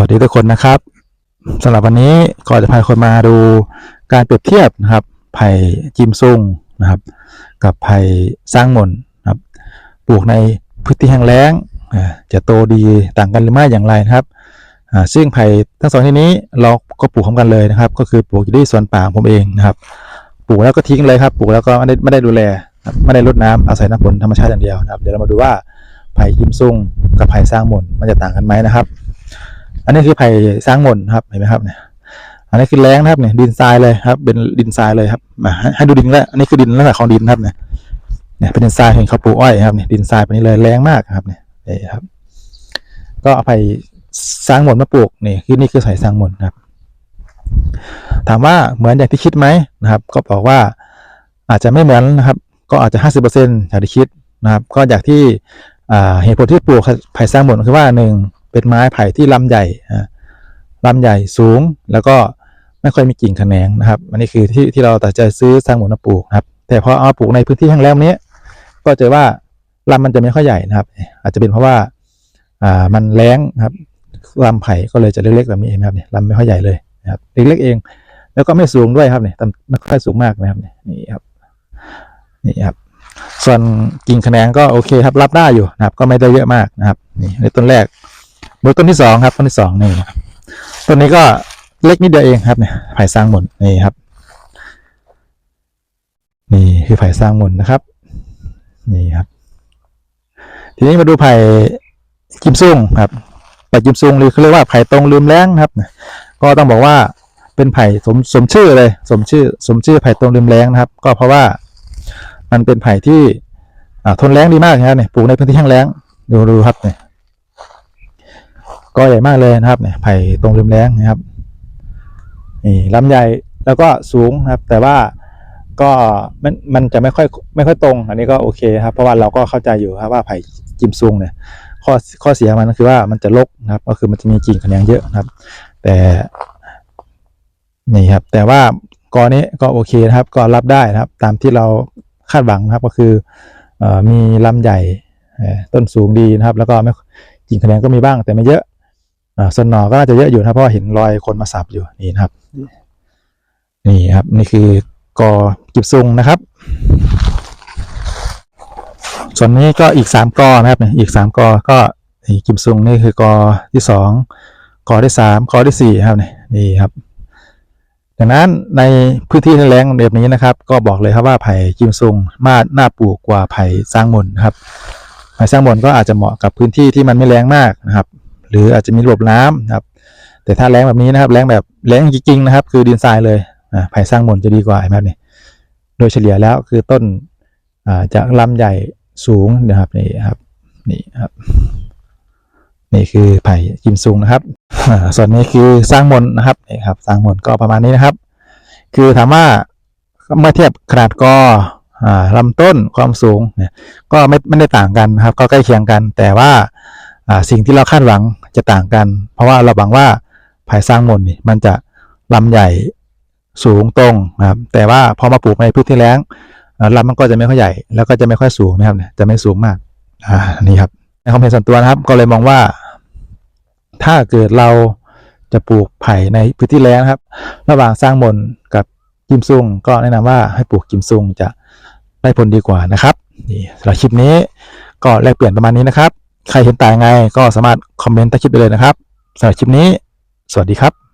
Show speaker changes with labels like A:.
A: วัสดีทุกคนนะครับสำหรับวันนี้ก็จะพาคนมาดูการเปรียบเทียบนะครับไผ่จิมซุงนะครับ กับไผ่สร้างมนนะครับปลูกในพื้นที่แห้งแล้งจะโตดีต่างกันหรือไม่อย่างไรนะครับซึ่งไผ่ทั้งสองที่นี้เราก็ปลูกพร้อมกันเลยนะครับ ก็คือปลูกอยู่ที่สวนป่าของผมเองนะครับ ปลูกแล้วก็ทิ้งเลยครับ ปลูกแล้วก็ไม่ได้ไม่ได้ดูแลไม่ได้รดน้ำอาศัยน้ำฝนธรรมชาติอย่างเดียวนะครับ เดี๋ยวเรามาดูว่าไผ่ยิมซุงกับไผ่สร้างมนมันจะต่างกันไหมนะครับ อันนี้คือไผ่สร้างมนครับเห็นไหมครับเนี่ยอันนี้คือแรงนะครับเนี่ยดินทรายเลยครับ เป็นดินทรายเลยครับมาให้ดูดินแล้วอันนี้คือดินลักษณะของดินครับเนี่ยเนี่ยเป็นดินทรายเห็นเขาปลูกอ้อยครับเนี่ยดินทรายแบบนี้เลยแรงมากครับเนี่ยนี่ครับ ก็เอาไผ่สร้างมนมาปลูกนี่คือนี่คือไผ่สร้างมนครับ ถามว่าเหมือนอย่างที่คิดไหมนะครับ ก็บอกว่าอาจจะไม่เหมือนนะครับ ก็อาจจะห้าสิบเปอร์เซ็นต์อย่างที่คิดนะครับ ก็จากที่เหตุผลที่ปลูกไผ่สร้างมนคือว่าหนึ่ง เป็นไม้ไผ่ที่ลำใหญ่ลำใหญ่สูงแล้วก็ไม่ค่อยมีกิ่งแขนงนะครับ อันนี้คือที่ที่เราตัดใจซื้อสร้างหมนมาปลูกครับ แต่พอเอามาปลูกในพื้นที่แห้งแล้งนี้ ก็เจอว่าลำมันจะไม่ค่อยใหญ่นะครับ อาจจะเป็นเพราะว่าอ่ามันแรงครับลำไผ่ก็เลยจะเล็กๆแบบนี้เห็นไหมครับเนี่ยลำไม่ค่อยใหญ่เลยนะครับเล็กๆเอง แล้วก็ไม่สูงด้วยครับเนี่ยไม่ค่อยสูงมากนะครับนี่ยนี่ครับนี่ครับ ส่วนกิ่งแขนงก็โอเคครับรับได้อยู่นะครับ ก็ไม่ได้เยอะมากนะครับ นี่ในต้นแรก บนต้นที่สองครับต้นที่สองนี่ต้นนี้ก็เล็กนิดเดียวเองครับเนี่ยไผ่สร้างหมนนี่ครับ นี่คือไผ่สร้างหมนนะครับ นี่ครับ ทีนี้มาดูไผ่กิมซุงครับไผ่กิมซุงหรือเขาเรียกว่าไผ่ตรงลืมแรงนะครับ ก็ต้องบอกว่าเป็นไผ่สมสมชื่อเลย สมชื่อ สมชื่อไผ่ตรงริมแรงนะครับ ก็เพราะว่ามันเป็นไผ่ที่ทนแรงดีมากนะครับเนี่ยปลูกในพื้นที่แห้งแล้งดูดูครับเนี่ย ก็ใหญ่มากเลยนะครับเนี่ยไผ่ตรงริมแรงนะครับนี่ลำใหญ่แล้วก็สูงนะครับ แต่ว่าก็มันมันจะไม่ค่อยไม่ค่อยตรง อันนี้ก็โอเคครับ เพราะว่าเราก็เข้าใจอยู่ครับว่าไผ่จิมซุงเนี่ยข้อข้อเสียมันก็คือว่ามันจะลกนะครับ ก็คือมันจะมีกิ่งแขนงเยอะนะครับ แต่นี่ครับ แต่ว่ากอนี้ก็โอเคนะครับ ก็รับได้นะครับ ตามที่เราคาดหวังนะครับ ก็คืออมีลำใหญ่ต้นสูงดีนะครับ แล้วก็ไม่กิ่งแขนงก็มีบ้างแต่ไม่เยอะ ส่วนหนอก็น่าจะเยอะอยู่นะครับเพราะาเห็นรอยคนมาสับอยู่นี่นะครับ นี่ครับ นี่คือกอกิบซุงนะครับ ส่วนนี้ก็อีกสามกอนะครับเนี่ยอีกสามกอก็นี่กิมซุงนี่คือกอที่สองกอที่สามกอที่สี่ครับเนี่ยนี่ครับดังนั้นในพื้นที่แล้งแบบนี้นะครับ ก็บอกเลยครับว่าไผ่กิมซุงมาน่าปลูกกว่าไผ่สร้างมนครับไผ่สร้างมนก็อาจจะเหมาะกับพื้นที่ที่มันไม่แรงมากนะครับ หรืออาจจะมีระบบน้ำนะครับ แต่ถ้าแรงแบบนี้นะครับ แรงแบบแรงจริงๆนะครับ คือดินทรายเลยอ่าไผ่สร้างมนจะดีกว่าเห็นไหมครับนี่โดยเฉลี่ยแล้วคือต้นอ่าจะลำใหญ่สูงนะครับนี่ครับนี่ครับนี่คือไผ่กิมซุงนะครับอ่าส่วนนี้คือสร้างมนนะครับนี่ครับสร้างมนก็ประมาณนี้นะครับ คือถามว่าเมื่อเทียบขนาดกออ่าลำต้นความสูงเนี่ยก็ไม่ไม่ได้ต่างกันครับ ก็ใกล้เคียงกัน แต่ว่า สิ่งที่เราคาดหวังจะต่างกัน เพราะว่าเราหวังว่าไผ่สร้างมนนี่มันจะลำใหญ่สูงตรงนะครับ แต่ว่าพอมาปลูกในพื้นที่แล้งลำมันก็จะไม่ค่อยใหญ่ แล้วก็จะไม่ค่อยสูงนะครับจะไม่สูงมากอ่านี่ครับในความเห็นส่วนตัวนะครับ ก็เลยมองว่า ถ้าเกิดเราจะปลูกไผ่ในพื้นที่แล้งนะครับ ระหว่างสร้างมนกับกิมซุงก็แนะนำว่าให้ปลูกกิมซุงจะได้ผลดีกว่านะครับนี่สำหรับคลิปนี้ก็แลกเปลี่ยนประมาณนี้นะครับ ใครเห็นต่างไงก็สามารถคอมเมนต์ใต้คลิปได้เลยนะครับสำหรับคลิปนี้ สวัสดีครับ